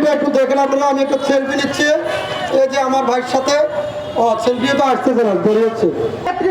সেলফিটা একটু দেখেন আপনারা, আমি একটা সেলফি নিচ্ছি। এই যে আমার ভাইয়ের সাথে, ও তো আসতেছে না বেরিয়েছে নেত্রী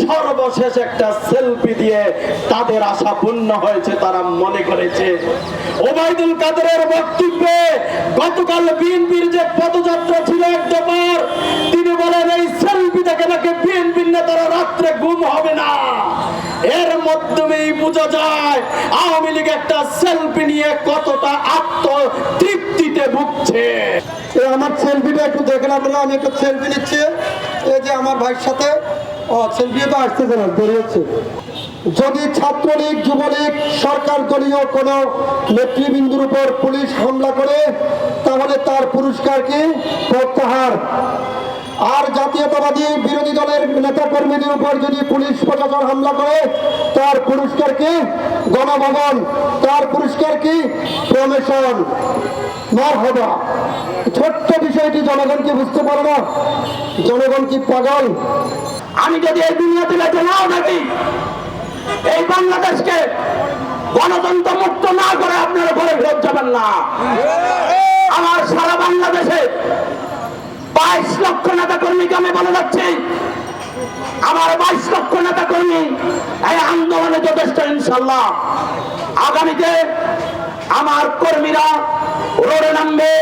সর্বশেষ একটা সেলফি দিয়ে তাদের আশা পূর্ণ হয়েছে, তারা মনে করেছে। ওবায়দুল কাদেরের বক্তব্যে গতকাল বিএনপির যে পদযাত্রা ছিল এক তিনি বলেন, এই সেলফি দেখে নাকি বিএনপির নেতারা রাত্রে ঘুম হবে না। এর মাধ্যমেই বোঝা যায়, আওয়ামী লীগ একটা সেলফি নিয়ে কতটা আত্মতৃপ্তিতে ভুগছে। এই আমার সেলফিটা একটু দেখেন আপনারা, আমি একটা সেলফি নিচ্ছি। এই যে আমার ভাইয়ের সাথে, ও সেলফি তো আসতেছে না, বেরিয়েছে। যদি ছাত্রলীগ, যুবলীগ সরকার দলীয় কোনো নেতৃবৃন্দুর উপর পুলিশ হামলা করে, তাহলে তার পুরস্কার কি? প্রত্যাহার। আর জাতীয়তাবাদী বিরোধী দলের নেতা কর্মীদের উপর যদি পুলিশ প্রশাসন হামলা করে, তার পুরস্কার কি? গণভবন। তার পুরস্কার কি? প্রমেশন। ছোট্ট বিষয়টি জনগণ কি বুঝতে পারে না? জনগণ কি পাগল? আমি যদি এই দুনিয়াতে বেঁচে নাও থাকি, এই বাংলাদেশকে গণতন্ত্র মুক্ত না করে আপনারা ঘরে ফেরত যাবেন না। আমার সারা বাংলাদেশে বাইশ লক্ষ নেতা কর্মীকে আমি বলে যাচ্ছি? আমার বাইশ লক্ষ নেতা কর্মী এই আন্দোলনে যথেষ্ট ইনশাল্লাহ আগামীতে আমার কর্মীরা রোডে নামবে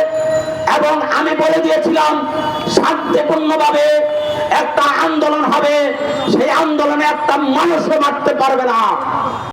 এবং আমি বলে দিয়েছিলাম, শান্তিপূর্ণভাবে একটা আন্দোলন হবে। সেই আন্দোলনে একটা মানুষও মারতে পারবে না।